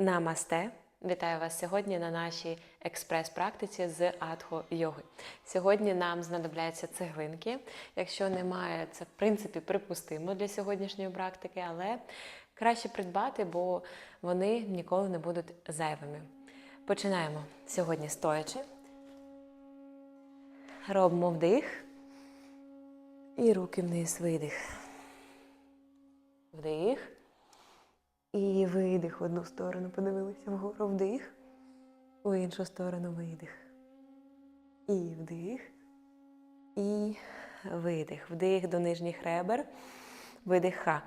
Намасте! Вітаю вас сьогодні на нашій експрес-практиці з атхо йоги. Сьогодні нам знадобляться цеглинки. Якщо немає, це в принципі припустимо для сьогоднішньої практики, але краще придбати, бо вони ніколи не будуть зайвими. Починаємо сьогодні стоячи. Робимо вдих і руки вниз видих. Вдих. І видих в одну сторону, подивилися вгору вдих, в іншу сторону видих. І вдих. І видих. Вдих до нижніх ребер. Видих. Ха.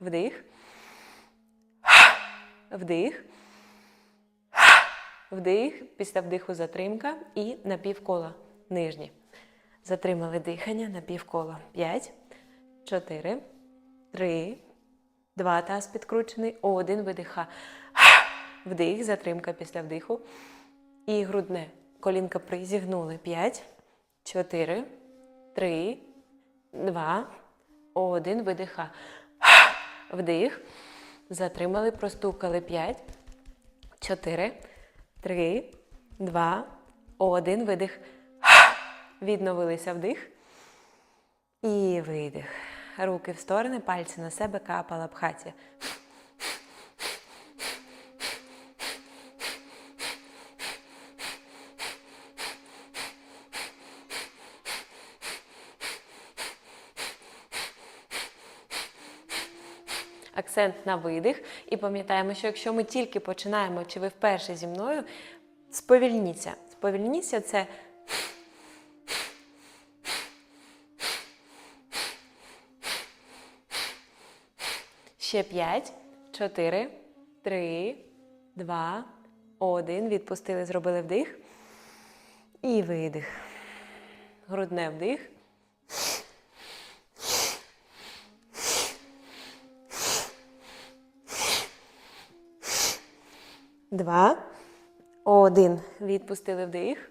Вдих. Вдих. Вдих. Після вдиху затримка і на півкола нижні. Затримали дихання на півкола. П'ять, чотири, три. Два таз підкручений, один видиха. Вдих, затримка після вдиху. І грудне. Колінка призігнули. П'ять, чотири, три, два, один. Видиха. Вдих. Затримали, простукали. П'ять, чотири, три, два, один. Видих. Відновилися вдих. І видих. Руки в сторони, пальці на себе, капа лапхаті. Акцент на видих. І пам'ятаємо, що якщо ми тільки починаємо, чи ви вперше зі мною, сповільніться. Сповільніться це Ще 5, 4, 3, 2, 1. Відпустили, зробили вдих. І видих. Грудне вдих. Два. Один. Відпустили вдих.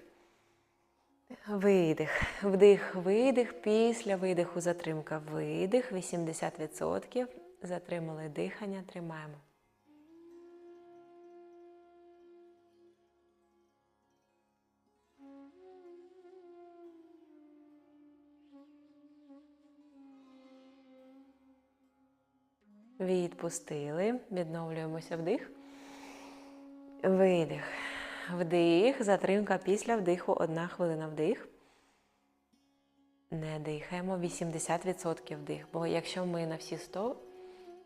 Видих. Вдих, видих. Після видиху затримка. Видих. 80%. Затримали дихання, тримаємо. Відпустили. Відновлюємося вдих. Видих. Вдих. Затримка після вдиху. Одна хвилина вдих. Не дихаємо 80% вдих. Бо якщо ми на всі 100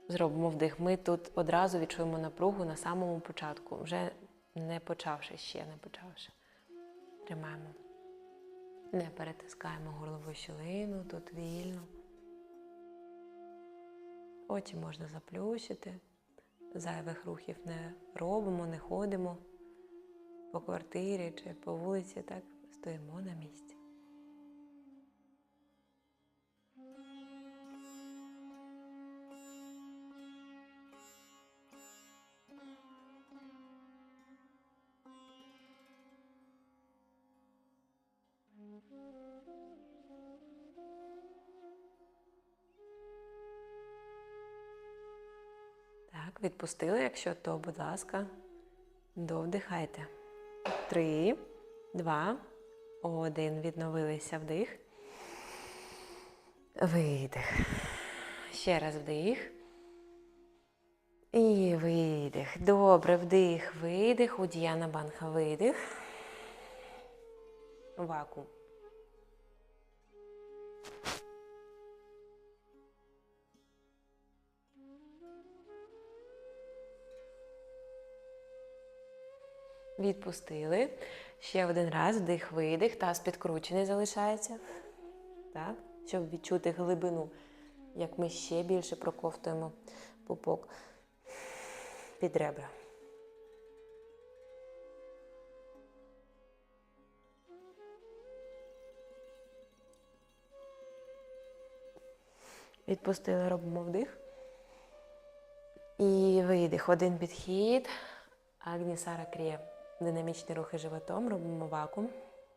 зробимо вдих. Ми тут одразу відчуємо напругу на самому початку, вже не почавши ще, не почавши. Тримаємо. Не перетискаємо горлову щілину, тут вільно. Очі можна заплющити. Зайвих рухів не робимо, не ходимо по квартирі чи по вулиці, так стоїмо на місці. Так, відпустили, якщо то, будь ласка, довдихайте. Три, два, один. Відновилися вдих. Видих. Ще раз вдих. І видих. Добре, вдих, видих. Удіяна банха, видих. Вакуум. Відпустили. Ще один раз вдих, видих. Таз підкручений залишається. Так? Щоб відчути глибину, як ми ще більше проковтуємо пупок під ребра. Відпустили, робимо вдих. І видих. Один підхід. Агнісара кріє динамічні рухи животом, робимо вакуум.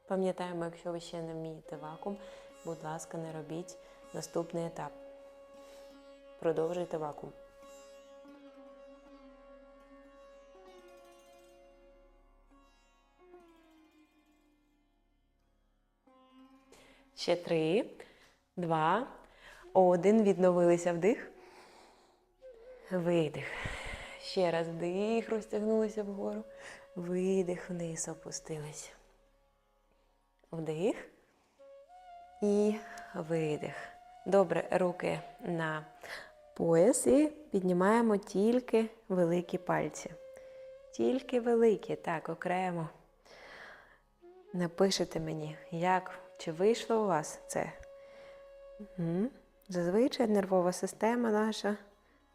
Пам'ятаємо, якщо ви ще не вмієте вакуум, будь ласка, не робіть наступний етап. Продовжуйте вакуум. Ще три, два, один. Відновилися вдих. Видих. Ще раз вдих, розтягнулися вгору. Видих, вниз опустились. Вдих. І видих. Добре, руки на пояс і піднімаємо тільки великі пальці. Тільки великі, так, окремо. Напишете мені, як чи вийшло у вас це. Угу. Зазвичай нервова система наша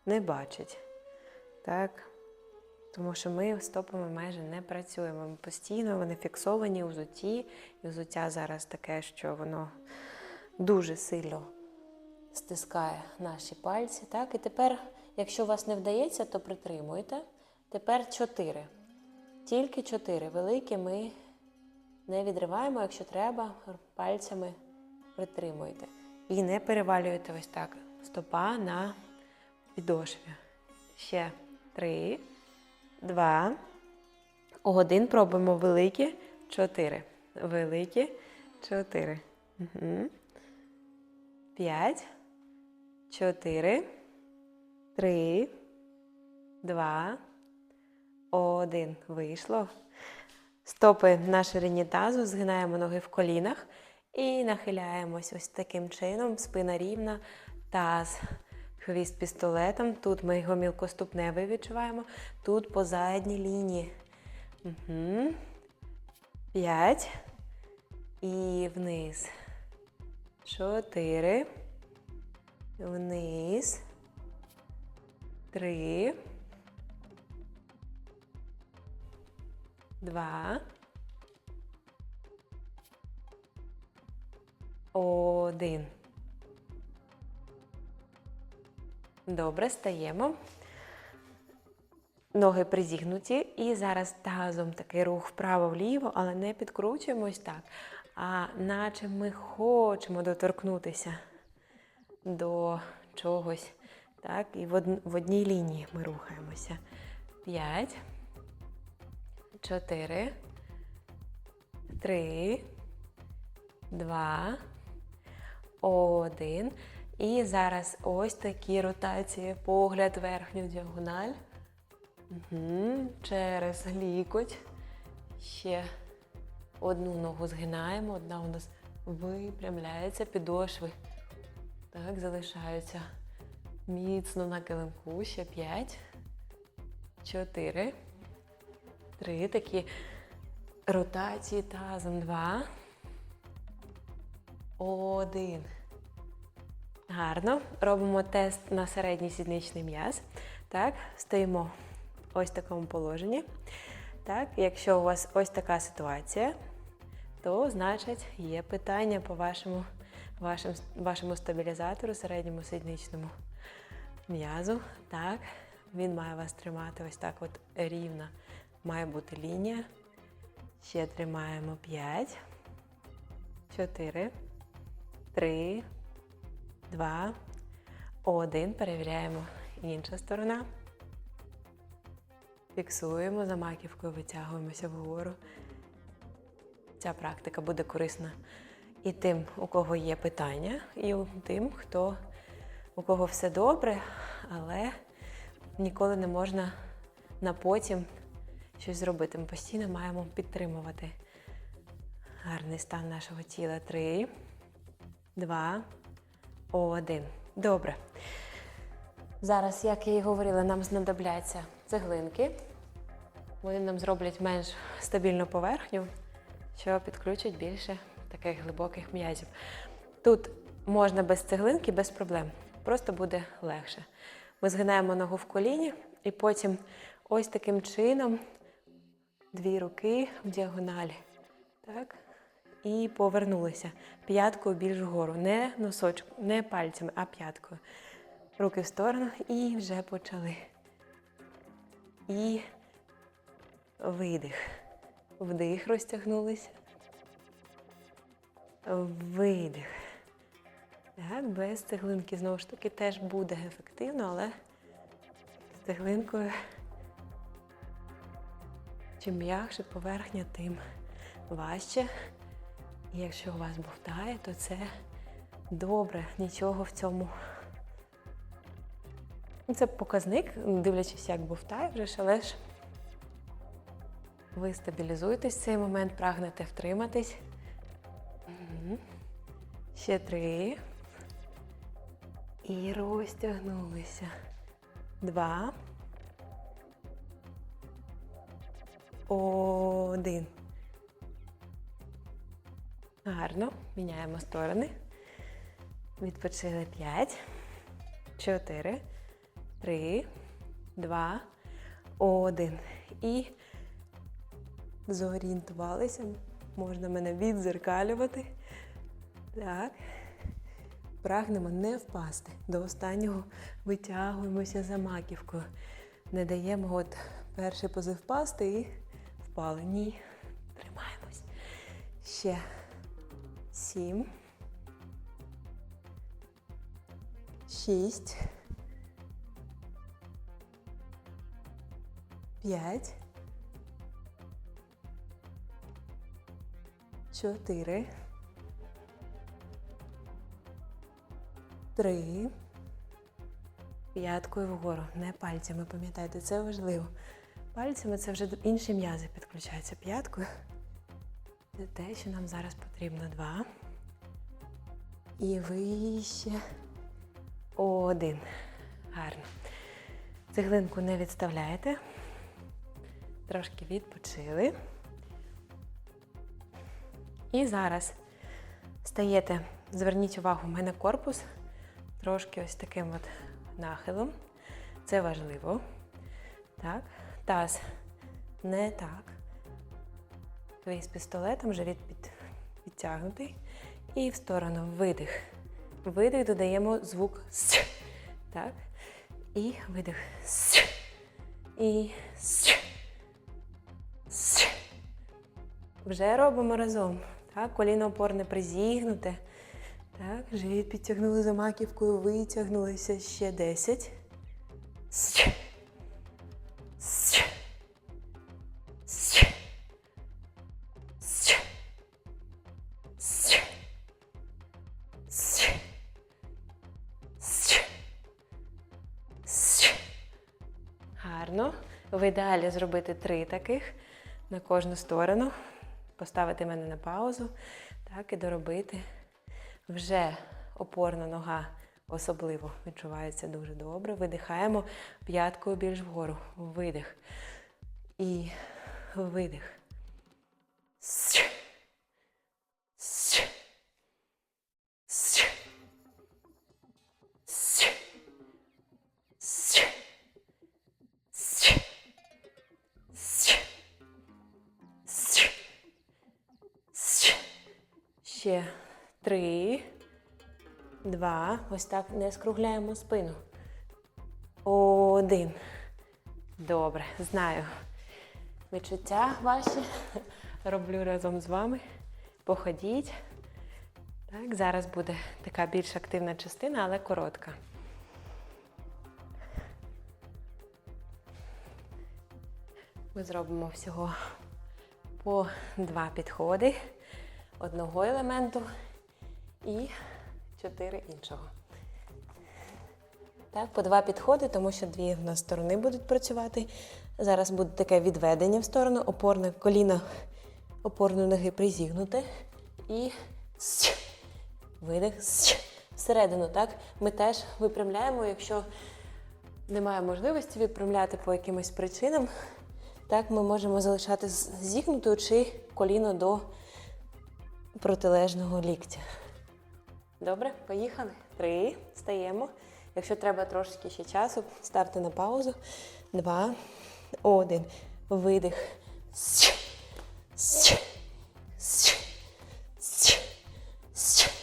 не бачить. Так? Тому що ми стопами майже не працюємо. Ми постійно вони фіксовані у взутті, і взуття зараз таке, що воно дуже сильно стискає наші пальці. Так? І тепер, якщо у вас не вдається, то притримуйте. Тепер чотири. Тільки чотири. Великі ми не відриваємо, якщо треба, пальцями притримуйте. І не перевалюєте ось так. Стопа на підошві. Ще три, два, один. Пробуємо великі. Чотири. Великі. Чотири. П'ять. Чотири. Три. Два. Один. Вийшло. Стопи на ширині тазу, згинаємо ноги в колінах і нахиляємось ось таким чином. Спина рівна, таз, хвіст пістолетом. Тут ми його мілкоступневий відчуваємо. Тут по задній лінії. Угу. П'ять. І вниз. Чотири. Вниз. Три. Два. Один. Добре, стаємо. Ноги призігнуті. І зараз тазом такий рух вправо-вліво, але не підкручуємось так. А наче ми хочемо доторкнутися до чогось. Так, і в, одній лінії ми рухаємося. П'ять. Чотири. Три. Два. Один. І зараз ось такі ротації. Погляд верхню діагональ. Угу. Через лікоть. Ще одну ногу згинаємо, одна у нас випрямляється, підошви. Так, залишаються міцно на килимку. Ще п'ять. Чотири. Три. Такі ротації тазом. Два. Один. Гарно. Робимо тест на середній сідничний м'яз. Так, стоїмо ось в такому положенні. Так, якщо у вас ось така ситуація, то значить є питання по вашому, вашим, вашому стабілізатору, середньому сідничному м'язу. Так, він має вас тримати ось так от рівно. Має бути лінія. Ще тримаємо 5, 4, 3, 2, 1. Перевіряємо інша сторона. Фіксуємо за маківкою, витягуємося вгору. Ця практика буде корисна і тим, у кого є питання, і тим, хто, у кого все добре, але ніколи не можна на потім щось зробити. Ми постійно маємо підтримувати гарний стан нашого тіла. Три, два, один. Добре. Зараз, як я і говорила, нам знадобляться цеглинки. Вони нам зроблять менш стабільну поверхню, що підключать більше таких глибоких м'язів. Тут можна без цеглинки, без проблем. Просто буде легше. Ми згинаємо ногу в коліні і потім ось таким чином дві руки в діагоналі. Так? І повернулися. П'яткою більш вгору. Не носочком, не пальцями, а п'яткою. Руки в сторону і вже почали. І видих. Вдих, розтягнулися. Видих. Так, без цеглинки, знову ж таки, теж буде ефективно, але з цеглинкою чим м'якше поверхня, тим важче. І якщо у вас бовтає, то це добре, нічого в цьому. Ну, Це показник, дивлячись, як бовтає вже ж, але ж ви стабілізуєтесь в цей момент, прагнете втриматись. Ще три. І розтягнулися. Два. Один. Гарно. Міняємо сторони. Відпочили п'ять. Чотири. Три. Два. Один. І зорієнтувалися. Можна мене відзеркалювати. Так. Прагнемо не впасти. До останнього витягуємося за маківкою. Не даємо от перший позив впасти і впали. Ні. Тримаємось. Ще сім. Шість. П'ять. Чотири. Три. П'яткою вгору, не пальцями, пам'ятайте, це важливо. Пальцями це вже інші м'язи підключаються п'яткою. Це те, що нам зараз потрібно. Два. І вище. Один. Гарно. Цеглинку не відставляєте. Трошки відпочили. І зараз стаєте, зверніть увагу, в мене корпус трошки ось таким от нахилом. Це важливо. Так. Таз не так. Ви з пістолетом, живіт під, підтягнутий. І в сторону видих. Видих додаємо звук с. Так. І видих. С. І с. С. Вже робимо разом. Так, коліно опорне призігнуте. Так, живіт підтягнули за маківкою, витягнулися ще 10. С. ідеалі зробити три таких на кожну сторону. Поставити мене на паузу. Так, і доробити. Вже опорна нога особливо відчувається дуже добре. Видихаємо п'яткою більш вгору. Видих. І видих. Ще три, два. Ось так не скругляємо спину. Один. Добре, знаю. Відчуття ваші роблю разом з вами. Походіть. Так, зараз буде така більш активна частина, але коротка. Ми зробимо всього по два підходи одного елементу і чотири іншого. Так, по два підходи, тому що дві в нас сторони будуть працювати. Зараз буде таке відведення в сторону, опорне коліно опорної ноги призігнуте. І видих. Всередину, так? Ми теж випрямляємо, якщо немає можливості випрямляти по якимось причинам, так ми можемо залишати зігнутою чи коліно до протилежного ліктя. Добре, поїхали. Три. Стаємо. Якщо треба трошки ще часу, ставте на паузу. Два. Один. Видих. Сч. С. Сч. Сч. С.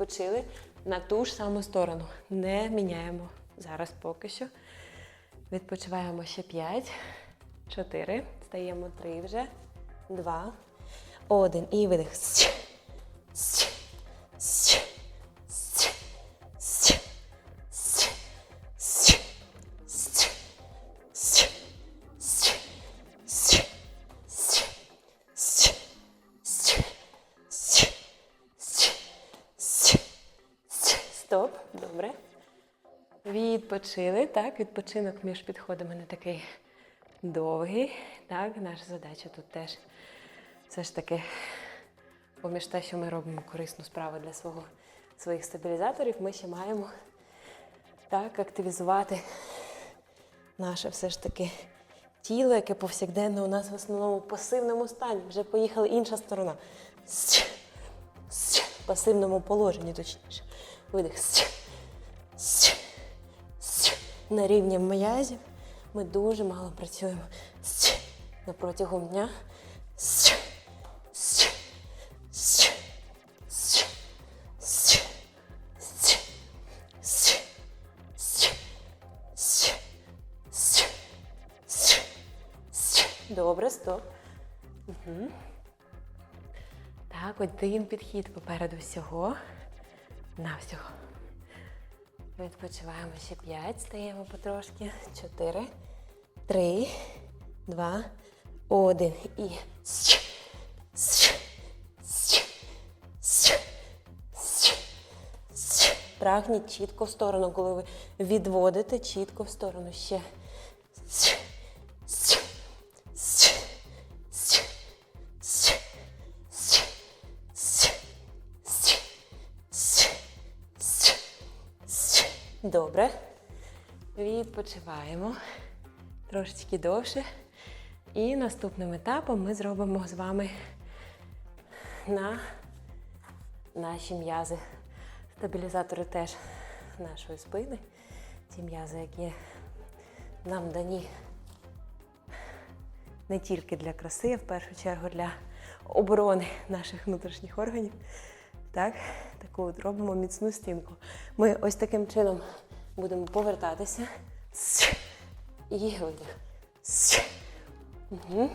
Відпочили на ту ж саму сторону. Не міняємо зараз поки що. Відпочиваємо ще 5, 4. Стаємо три вже. Два. Один. І видих. Сч. Сч. Сч. Відпочили. Так, відпочинок між підходами не такий довгий. Так, наша задача тут теж все ж таки, поміж те, що ми робимо корисну справу для свого, своїх стабілізаторів, ми ще маємо так активізувати наше все ж таки тіло, яке повсякденно у нас в основному пасивному стані. Вже поїхала інша сторона. В пасивному положенні, точніше. Видих. Сч. Сч на рівні м'язів. Ми дуже мало працюємо на протягом дня. Добре, стоп. Угу. Так, один підхід попереду всього. На всього. Відпочиваємо ще 5, стаємо потрошки. 4, 3, 2, 1. І. Прагніть чітко в сторону, коли ви відводите чітко в сторону ще. Добре. Відпочиваємо трошечки довше. І наступним етапом ми зробимо з вами на наші м'язи. Стабілізатори теж нашої спини. Ті м'язи, які нам дані не тільки для краси, а в першу чергу для оборони наших внутрішніх органів. Так, таку от робимо міцну стінку. Ми ось таким чином будемо повертатися. І видих. Угу.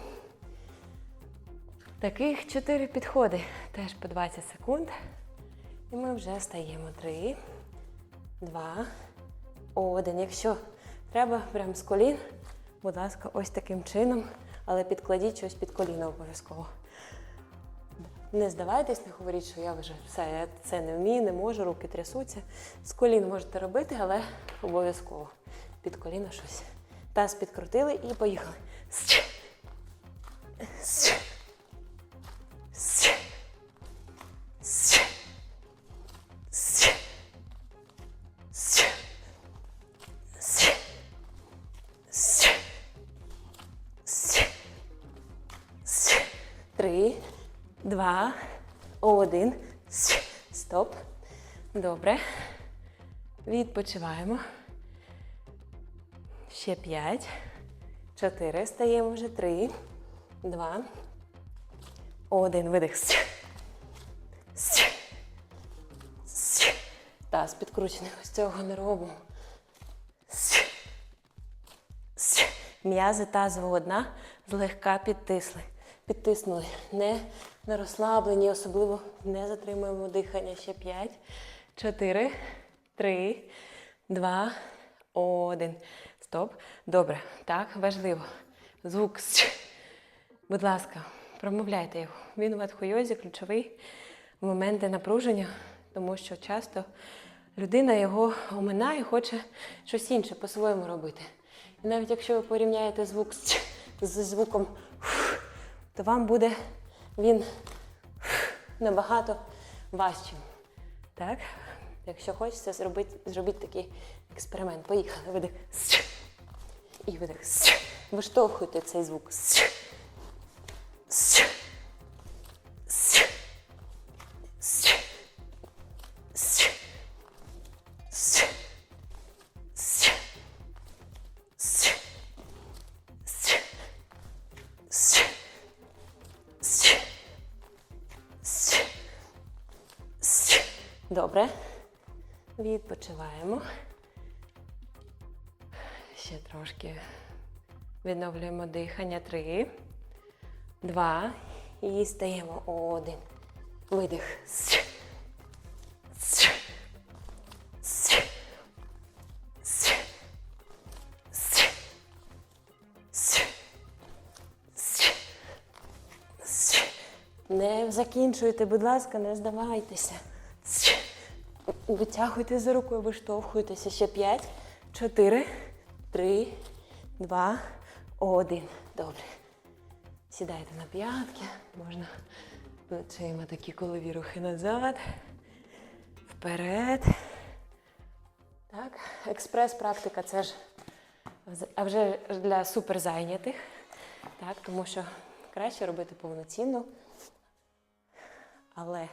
Таких чотири підходи. Теж по 20 секунд. І ми вже стаємо. Три, два, один. Якщо треба, прямо з колін, будь ласка, ось таким чином, але підкладіть щось під коліно обов'язково. Не здавайтесь, не говоріть, що я вже все, я це не вмію, не можу, руки трясуться. З колін можете робити, але обов'язково під коліно щось. Таз підкрутили і поїхали. Сч. Сч. Сч. Сч. Два, один. Стоп. Добре. Відпочиваємо. Ще п'ять. Чотири. Стаємо вже. Три, два, один. Видих. Таз підкручений. Ось цього не робимо. М'язи тазового дна злегка підтисли. Підтиснули. Не на розслаблені, особливо не затримуємо дихання. Ще 5, 4, 3, 2, 1. Стоп. Добре. Так, важливо. Звук. Будь ласка, промовляйте його. Він у ватхойозі ключовий в моменти напруження, тому що часто людина його оминає, хоче щось інше по-своєму робити. І навіть якщо ви порівняєте звук з звуком, то вам буде він набагато важчим. Так? Якщо хочеться, зробити, зробіть такий експеримент. Поїхали. Видих. І видих. Виштовхуйте цей звук. Добре. Відпочиваємо. Ще трошки відновлюємо дихання. Три, два. І стаємо. Один. Видих. Не закінчуйте, будь ласка, не здавайтеся. Витягуйте за рукою, виштовхуйтеся. Ще п'ять, чотири, три, два, один. Добре. Сідайте на п'ятки, можна плечима такі колові рухи назад, вперед. Так, експрес-практика це ж а вже для суперзайнятих, так, тому що краще робити повноцінно. Але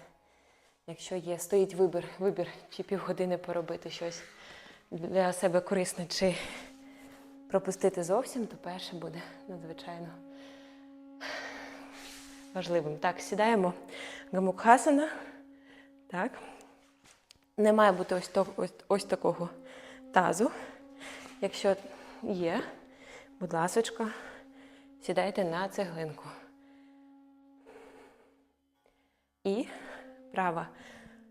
якщо є, стоїть вибір, вибір чи півгодини поробити щось для себе корисне, чи пропустити зовсім, то перше буде надзвичайно важливим. Так, сідаємо гамукхасана. Так. Не має бути ось, то, ось, ось такого тазу. Якщо є, будь ласочка, сідайте на цеглинку. І права,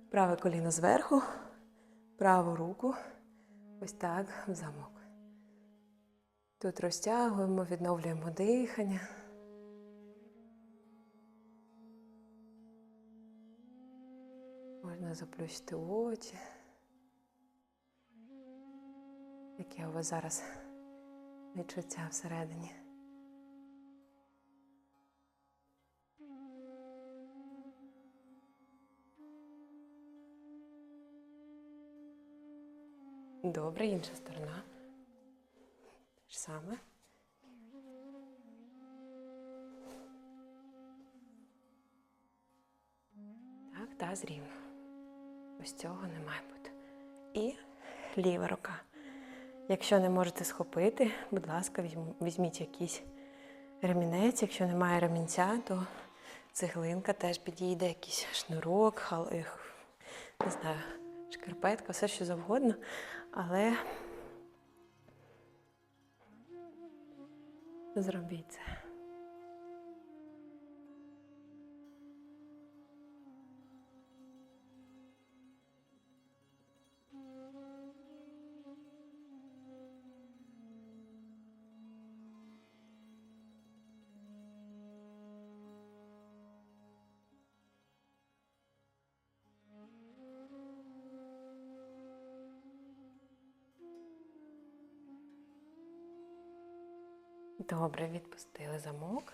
праве коліно зверху, праву руку ось так в замок. Тут розтягуємо, відновлюємо дихання. Можна заплющити очі. Яке у вас зараз відчуття всередині? Добре, інша сторона. Те ж саме. Так, таз рівно. Ось цього не має бути. І ліва рука. Якщо не можете схопити, будь ласка, візьміть якийсь ремінець. Якщо немає ремінця, то цеглинка теж підійде, якийсь шнурок, не знаю, шкарпетка, все що завгодно. Але зробіть це. Добре, відпустили замок.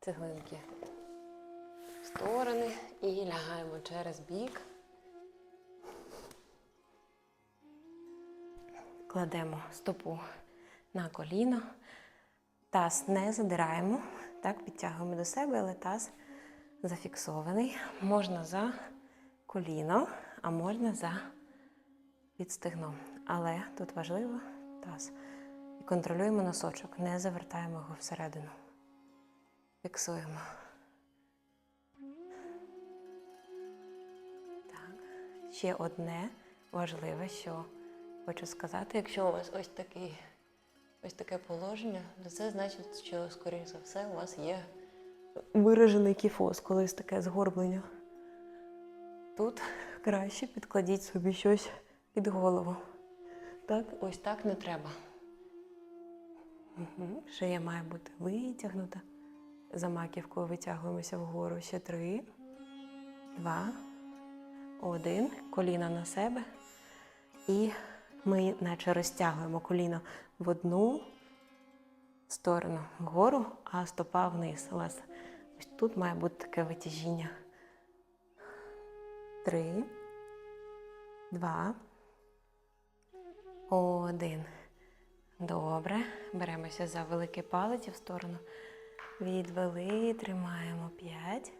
Цеглинки в сторони і лягаємо через бік. Кладемо стопу на коліно. Таз не задираємо, так, підтягуємо до себе, але таз зафіксований. Можна за коліно, а можна за під стегном. Але тут важливо таз. Контролюємо носочок, не завертаємо його всередину. Фіксуємо. Так. Ще одне важливе, що хочу сказати, якщо у вас ось такий, ось таке положення, то це значить, що, скоріш за все, у вас є виражений кіфоз, колись таке згорблення. Тут краще підкладіть собі щось під голову. Так, ось так не треба. Угу. Шия має бути витягнута. За маківкою витягуємося вгору. Ще три, два, один. Коліна на себе. І ми наче розтягуємо коліно в одну сторону вгору, а стопа вниз. У вас ось тут має бути таке витяжіння. Три, два, один. Добре. Беремося за великий палець в сторону. Відвели, тримаємо 5.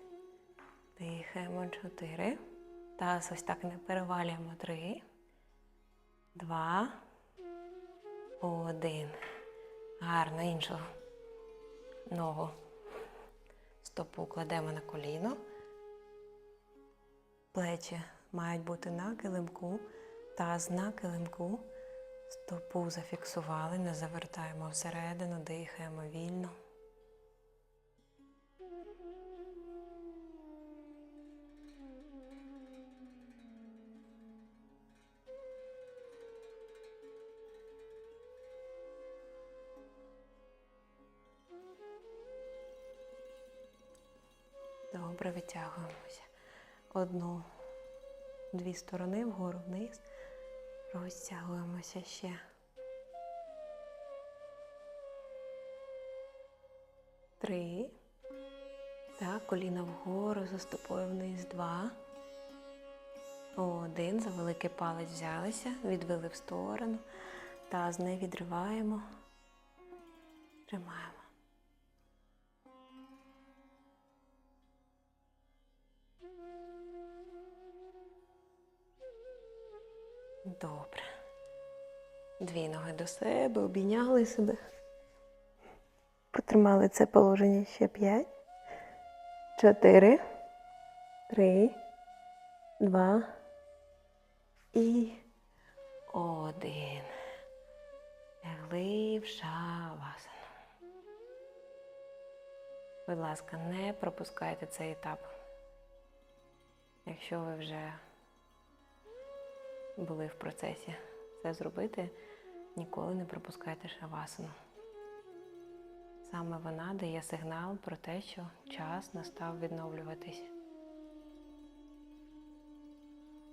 Дихаємо 4. Таз ось так не перевалюємо 3. 2. 1. Гарно іншу ногу. Стопу кладемо на коліно. Плечі мають бути на килимку. Таз на килимку. Стопу зафіксували, не завертаємо всередину, дихаємо вільно. Добре витягуємося. Одну, дві сторони вгору вниз. Розтягуємося ще. Три. Так, коліна вгору, за стопою вниз. Два. Один. За великий палець взялися, відвели в сторону. Таз не відриваємо. Тримаємо. Добре. Дві ноги до себе, обійняли себе. Потримали це положення ще п'ять. Чотири. Три. Два. І один. Лягли в шавасану. Будь ласка, не пропускайте цей етап. Якщо ви вже були в процесі це зробити, ніколи не пропускайте шавасану. Саме вона дає сигнал про те, що час настав відновлюватись.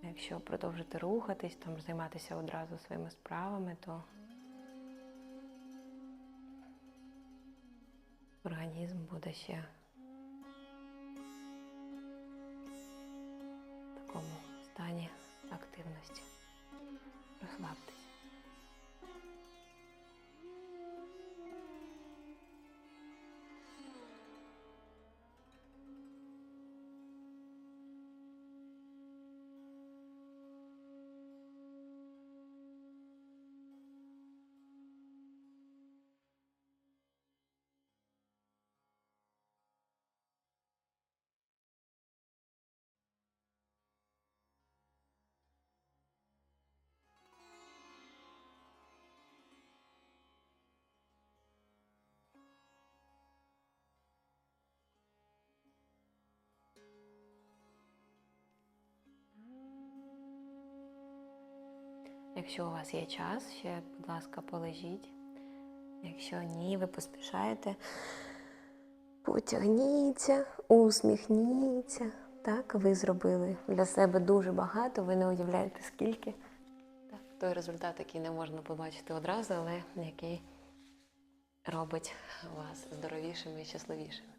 Якщо продовжити рухатись, там займатися одразу своїми справами, то організм буде ще в такому стані активності. Розслабтесь. Якщо у вас є час, ще, будь ласка, полежіть. Якщо ні, ви поспішаєте, потягніться, усміхніться. Так, ви зробили для себе дуже багато, ви не уявляєте скільки. Так, той результат, який не можна побачити одразу, але який робить вас здоровішими і щасливішими.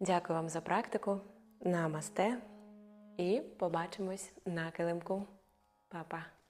Дякую вам за практику. Намасте. І побачимось на килимку. 爸爸。